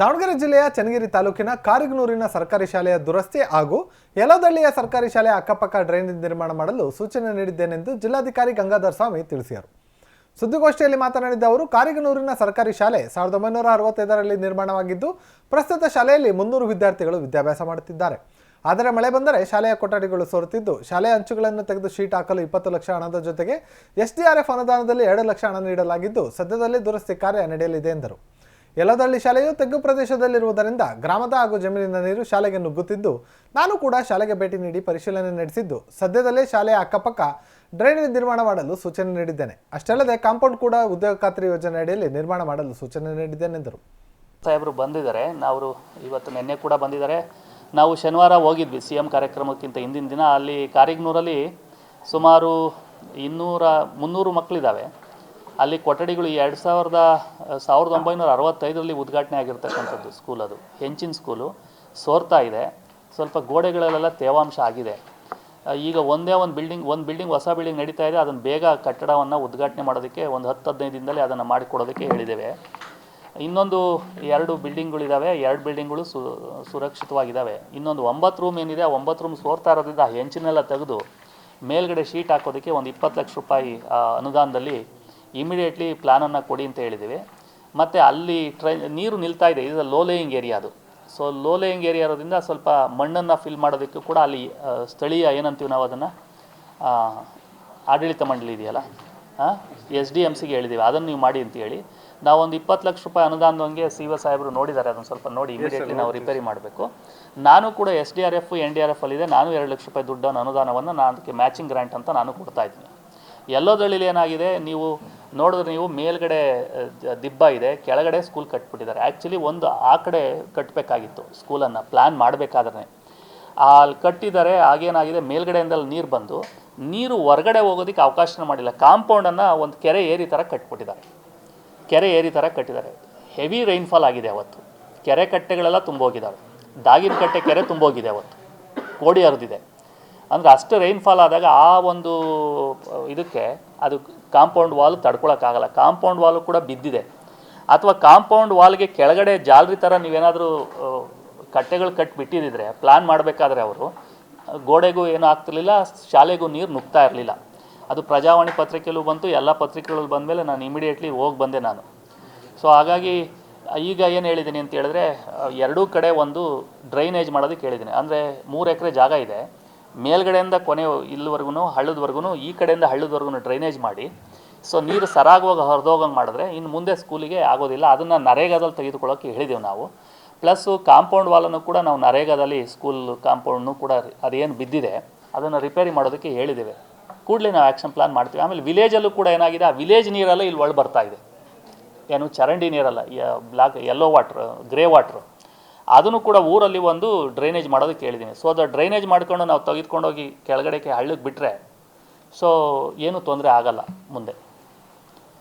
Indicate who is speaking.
Speaker 1: ದಾವಣಗೆರೆ ಜಿಲ್ಲೆಯ ಚನ್ನಗಿರಿ ತಾಲೂಕಿನ ಕಾರಿಗನೂರಿನ ಸರ್ಕಾರಿ ಶಾಲೆಯ ದುರಸ್ತಿ ಹಾಗೂ ಯಲದಳ್ಳಿಯ ಸರ್ಕಾರಿ ಶಾಲೆಯ ಅಕ್ಕಪಕ್ಕ ಡ್ರೈನೇಜ್ ನಿರ್ಮಾಣ ಮಾಡಲು ಸೂಚನೆ ನೀಡಿದ್ದೇನೆಂದು ಜಿಲ್ಲಾಧಿಕಾರಿ ಗಂಗಾಧರ್ ಸ್ವಾಮಿ ತಿಳಿಸಿದರು. ಸುದ್ದಿಗೋಷ್ಠಿಯಲ್ಲಿ ಮಾತನಾಡಿದ ಅವರು, ಕಾರಿಗನೂರಿನ ಸರ್ಕಾರಿ ಶಾಲೆ ಸಾವಿರದ ಒಂಬೈನೂರ ಅರವತ್ತೈದರಲ್ಲಿ ನಿರ್ಮಾಣವಾಗಿದ್ದು, ಪ್ರಸ್ತುತ ಶಾಲೆಯಲ್ಲಿ ಮುನ್ನೂರು ವಿದ್ಯಾರ್ಥಿಗಳು ವಿದ್ಯಾಭ್ಯಾಸ ಮಾಡುತ್ತಿದ್ದಾರೆ. ಆದರೆ ಮಳೆ ಬಂದರೆ ಶಾಲೆಯ ಕೊಠಡಿಗಳು ಸೋರುತ್ತಿದ್ದು, ಶಾಲೆಯ ಅಂಚುಗಳನ್ನು ತೆಗೆದು ಶೀಟ್ ಹಾಕಲು ಇಪ್ಪತ್ತು ಲಕ್ಷ ಹಣದ ಜೊತೆಗೆ ಎಸ್ಡಿಆರ್ಎಫ್ ಅನುದಾನದಲ್ಲಿ ಎರಡು ಲಕ್ಷ ಹಣ ನೀಡಲಾಗಿದ್ದು, ಸದ್ಯದಲ್ಲೇ ದುರಸ್ತಿ ಕಾರ್ಯ ನಡೆಯಲಿದೆ ಎಂದರು. ಯಲದಳ್ಳಿ ಶಾಲೆಯು ತಗ್ಗು ಪ್ರದೇಶದಲ್ಲಿರುವುದರಿಂದ ಗ್ರಾಮದ ಹಾಗೂ ಜಮೀನಿನ ನೀರು ಶಾಲೆಗೆ ನುಗ್ಗುತ್ತಿದ್ದು, ನಾನು ಕೂಡ ಶಾಲೆಗೆ ಭೇಟಿ ನೀಡಿ ಪರಿಶೀಲನೆ ನಡೆಸಿದ್ದು. ಸದ್ಯದಲ್ಲೇ ಶಾಲೆಯ ಅಕ್ಕಪಕ್ಕ ಡ್ರೈನೇಜ್ ನಿರ್ಮಾಣ ಮಾಡಲು ಸೂಚನೆ ನೀಡಿದ್ದೇನೆ. ಅಷ್ಟಲ್ಲದೆ ಕಾಂಪೌಂಡ್ ಕೂಡ ಉದ್ಯೋಗ ಖಾತ್ರಿ ಯೋಜನೆ ಅಡಿಯಲ್ಲಿ ನಿರ್ಮಾಣ ಮಾಡಲು ಸೂಚನೆ ನೀಡಿದ್ದೇನೆ ಎಂದರು.
Speaker 2: ಸಾಹೇಬರು ಬಂದಿದ್ದಾರೆ. ನಾವು ಇವತ್ತು ನಿನ್ನೆ ಕೂಡ ಬಂದಿದ್ದಾರೆ. ನಾವು ಶನಿವಾರ ಹೋಗಿದ್ವಿ ಸಿ ಎಂ ಕಾರ್ಯಕ್ರಮಕ್ಕಿಂತ ಹಿಂದಿನ ದಿನ. ಅಲ್ಲಿ ಕಾರಿಗ್ನೂರಲ್ಲಿ ಸುಮಾರು ಇನ್ನೂರ ಮುನ್ನೂರು ಮಕ್ಕಳಿದ್ದಾವೆ ಅಲ್ಲಿ ಕೊಠಡಿಗಳು ಎರಡು ಸಾವಿರದ ಸಾವಿರದ ಒಂಬೈನೂರ ಅರವತ್ತೈದರಲ್ಲಿ ಉದ್ಘಾಟನೆ ಆಗಿರ್ತಕ್ಕಂಥದ್ದು ಸ್ಕೂಲ್ ಅದು. ಹೆಂಚಿನ ಸ್ಕೂಲು ಸೋರ್ತಾ ಇದೆ. ಸ್ವಲ್ಪ ಗೋಡೆಗಳಲ್ಲೆಲ್ಲ ತೇವಾಂಶ ಆಗಿದೆ. ಈಗ ಒಂದೇ ಒಂದು ಬಿಲ್ಡಿಂಗ್ ಒಂದು ಬಿಲ್ಡಿಂಗ್ ಹೊಸ ಬಿಲ್ಡಿಂಗ್ ನಡೀತಾ ಇದೆ. ಅದನ್ನು ಬೇಗ ಕಟ್ಟಡವನ್ನು ಉದ್ಘಾಟನೆ ಮಾಡೋದಕ್ಕೆ ಒಂದು ಹತ್ತು ಹದಿನೈದು ದಿನದಲ್ಲಿ ಅದನ್ನು ಮಾಡಿಕೊಡೋದಕ್ಕೆ ಹೇಳಿದ್ದೇವೆ. ಇನ್ನೊಂದು ಎರಡು ಬಿಲ್ಡಿಂಗ್ಗಳಿದ್ದಾವೆ ಎರಡು ಬಿಲ್ಡಿಂಗ್ಗಳು ಸು ಸುರಕ್ಷಿತವಾಗಿದ್ದಾವೆ ಇನ್ನೊಂದು ಒಂಬತ್ತು ರೂಮ್ ಏನಿದೆ, ಆ ಒಂಬತ್ತು ರೂಮ್ ಸೋರ್ತಾ ಇರೋದ್ರಿಂದ ಆ ಹೆಂಚಿನೆಲ್ಲ ತೆಗೆದು ಮೇಲ್ಗಡೆ ಶೀಟ್ ಹಾಕೋದಕ್ಕೆ ಒಂದು ಇಪ್ಪತ್ತು ಲಕ್ಷ ರೂಪಾಯಿ ಅನುದಾನದಲ್ಲಿ ಇಮಿಡಿಯೇಟ್ಲಿ ಪ್ಲ್ಯಾನನ್ನು ಕೊಡಿ ಅಂತ ಹೇಳಿದ್ದೀವಿ. ಮತ್ತು ಅಲ್ಲಿ ಟ್ರೈ ನೀರು ನಿಲ್ತಾ ಇದೆ. ಇದು ಲೋ ಲೇಯಿಂಗ್ ಏರಿಯಾ ಅದು. ಸೊ ಲೋ ಲೇಯಿಂಗ್ ಏರಿಯಾ ಇರೋದ್ರಿಂದ ಸ್ವಲ್ಪ ಮಣ್ಣನ್ನು ಫಿಲ್ ಮಾಡೋದಕ್ಕೂ ಕೂಡ ಅಲ್ಲಿ ಸ್ಥಳೀಯ ಏನಂತೀವಿ ನಾವು ಅದನ್ನು ಆಡಳಿತ ಮಂಡಳಿ ಇದೆಯಲ್ಲ ಎಸ್ ಡಿ ಎಂ ಸಿಗೆ ಹೇಳಿದ್ದೀವಿ. ಅದನ್ನು ನೀವು ಮಾಡಿ ಅಂತ ಹೇಳಿ. ನಾವು ಒಂದು ಇಪ್ಪತ್ತು ಲಕ್ಷ ರೂಪಾಯಿ ಅನುದಾನದಂಗೆ ಸಿ ವ ಸಾಹೇಬರು ನೋಡಿದ್ದಾರೆ. ಅದನ್ನು ಸ್ವಲ್ಪ ನೋಡಿ ಇಮಿಡಿಯೇಟ್ಲಿ ನಾವು ರಿಪೇರಿ ಮಾಡಬೇಕು. ನಾನು ಕೂಡ S D R F N D R F ಅಲ್ಲಿದೆ ನಾನು ಎರಡು ಲಕ್ಷ ರೂಪಾಯಿ ದುಡ್ಡನ್ನು ಅನುದಾನವನ್ನು ನಾನು ಅದಕ್ಕೆ ಮ್ಯಾಚಿಂಗ್ ಗ್ರ್ಯಾಂಟ್ ಅಂತ ನಾನು ಕೊಡ್ತಾ ಇದ್ದೀನಿ. ಎಲ್ಲೋದಳ್ಳಿಲಿ ಏನಾಗಿದೆ? ನೀವು ನೋಡಿದ್ರೆ ನೀವು ಮೇಲ್ಗಡೆ ದಿಬ್ಬ ಇದೆ, ಕೆಳಗಡೆ ಸ್ಕೂಲ್ ಕಟ್ಬಿಟ್ಟಿದ್ದಾರೆ. ಆ್ಯಕ್ಚುಲಿ ಒಂದು ಆ ಕಡೆ ಕಟ್ಟಬೇಕಾಗಿತ್ತು ಸ್ಕೂಲನ್ನು ಪ್ಲ್ಯಾನ್ ಮಾಡಬೇಕಾದ್ರೆ ಅಲ್ಲಿ ಕಟ್ಟಿದ್ದಾರೆ, ಆಗೇನಾಗಿದೆ ಮೇಲ್ಗಡೆಯಿಂದಲ್ಲಿ ನೀರು ಬಂದು, ನೀರು ಹೊರಗಡೆ ಹೋಗೋದಕ್ಕೆ ಅವಕಾಶನ ಮಾಡಿಲ್ಲ. ಕಾಂಪೌಂಡನ್ನು ಒಂದು ಕೆರೆ ಏರಿ ಥರ ಕಟ್ಬಿಟ್ಟಿದ್ದಾರೆ. ಕೆರೆ ಏರಿ ಥರ ಕಟ್ಟಿದ್ದಾರೆ. ಹೆವಿ ರೈನ್ಫಾಲ್ ಆಗಿದೆ ಅವತ್ತು. ಕೆರೆ ಕಟ್ಟೆಗಳೆಲ್ಲ ತುಂಬೋಗಿದ್ದಾವೆ. ದಾಗಿನ ಕಟ್ಟೆ ಕೆರೆ ತುಂಬೋಗಿದೆ ಅವತ್ತು. ಕೋಡಿ ಹರಿದಿದೆ. ಅಂದರೆ ಅಷ್ಟು ರೈನ್ಫಾಲ್ ಆದಾಗ ಆ ಒಂದು ಇದಕ್ಕೆ ಅದು ಕಾಂಪೌಂಡ್ ವಾಲ್ ತಡ್ಕೊಳಕ್ಕಾಗಲ್ಲ. ಕಾಂಪೌಂಡ್ ವಾಲು ಕೂಡ ಬಿದ್ದಿದೆ. ಅಥವಾ ಕಾಂಪೌಂಡ್ ವಾಲ್ಗೆ ಕೆಳಗಡೆ ಜಾಲರಿ ಥರ ನೀವೇನಾದರೂ ಕಟ್ಟೆಗಳು ಕಟ್ಟಿ ಬಿಟ್ಟಿದ್ದಿದ್ರೆ ಪ್ಲ್ಯಾನ್ ಮಾಡಬೇಕಾದ್ರೆ ಅವರು, ಗೋಡೆಗೂ ಏನೂ ಆಗ್ತಿರ್ಲಿಲ್ಲ, ಶಾಲೆಗೂ ನೀರು ನುಗ್ತಾ ಇರಲಿಲ್ಲ. ಅದು ಪ್ರಜಾವಾಣಿ ಪತ್ರಿಕೆಯಲ್ಲೂ ಬಂತು, ಎಲ್ಲ ಬಂದ ಬಂದಮೇಲೆ ನಾನು ಇಮಿಡಿಯೇಟ್ಲಿ ಹೋಗಿ ಬಂದೆ ನಾನು. ಸೊ ಹಾಗಾಗಿ ಈಗ ಏನು ಹೇಳಿದ್ದೀನಿ ಅಂತ ಹೇಳಿದ್ರೆ ಎರಡೂ ಕಡೆ ಒಂದು ಡ್ರೈನೇಜ್ ಮಾಡೋದಕ್ಕೆ ಹೇಳಿದ್ದೀನಿ ಅಂದರೆ ಮೂರು ಎಕರೆ ಜಾಗ ಇದೆ. ಮೇಲ್ಗಡೆಯಿಂದ ಕೊನೆ ಇಲ್ಲಿವರೆಗೂ ಹಳ್ಳದವರೆಗೂ ಈ ಕಡೆಯಿಂದ ಹಳ್ಳದವರೆಗೂ ಡ್ರೈನೇಜ್ ಮಾಡಿ ಸೊ ನೀರು ಸರಾಗವಾಗಿ ಹರಿದೋಗಂಗೆ ಮಾಡಿದ್ರೆ ಇನ್ನು ಮುಂದೆ ಸ್ಕೂಲಿಗೆ ಆಗೋದಿಲ್ಲ. ಅದನ್ನು ನರೇಗಾದಲ್ಲಿ ತೆಗೆದುಕೊಳ್ಳೋಕೆ ಹೇಳಿದೆವು ನಾವು. ಪ್ಲಸ್ಸು ಕಾಂಪೌಂಡ್ ವಾಲನ್ನು ಕೂಡ ನಾವು ನರೇಗಾದಲ್ಲಿ ಸ್ಕೂಲ್ ಕಾಂಪೌಂಡ್ನು ಕೂಡ ಅದೇನು ಬಿದ್ದಿದೆ, ಅದನ್ನು ರಿಪೇರಿ ಮಾಡೋದಕ್ಕೆ ಹೇಳಿದ್ದೇವೆ ಕೂಡಲೇ ನಾವು ಆ್ಯಕ್ಷನ್ ಪ್ಲಾನ್ ಮಾಡ್ತೀವಿ. ಆಮೇಲೆ ವಿಲೇಜಲ್ಲೂ ಕೂಡ ಏನಾಗಿದೆ? ಆ ವಿಲೇಜ್ ನೀರೆಲ್ಲ ಇಲ್ಲಿ ಒಳ ಬರ್ತಾ ಇದೆ. ಏನು ಚರಂಡಿ ನೀರಲ್ಲ black yellow water grey water ಅದನ್ನು ಕೂಡ ಊರಲ್ಲಿ ಒಂದು ಡ್ರೈನೇಜ್ ಮಾಡೋದಕ್ಕೆ ಹೇಳಿದ್ದೀನಿ ಸೊ ಅದು ಡ್ರೈನೇಜ್ ಮಾಡ್ಕೊಂಡು ನಾವು ತೆಗೆದುಕೊಂಡೋಗಿ ಕೆಳಗಡೆಗೆ ಹಳ್ಳಕ್ಕೆ ಬಿಟ್ಟರೆ ಸೊ ಏನೂ ತೊಂದರೆ ಆಗಲ್ಲ ಮುಂದೆ.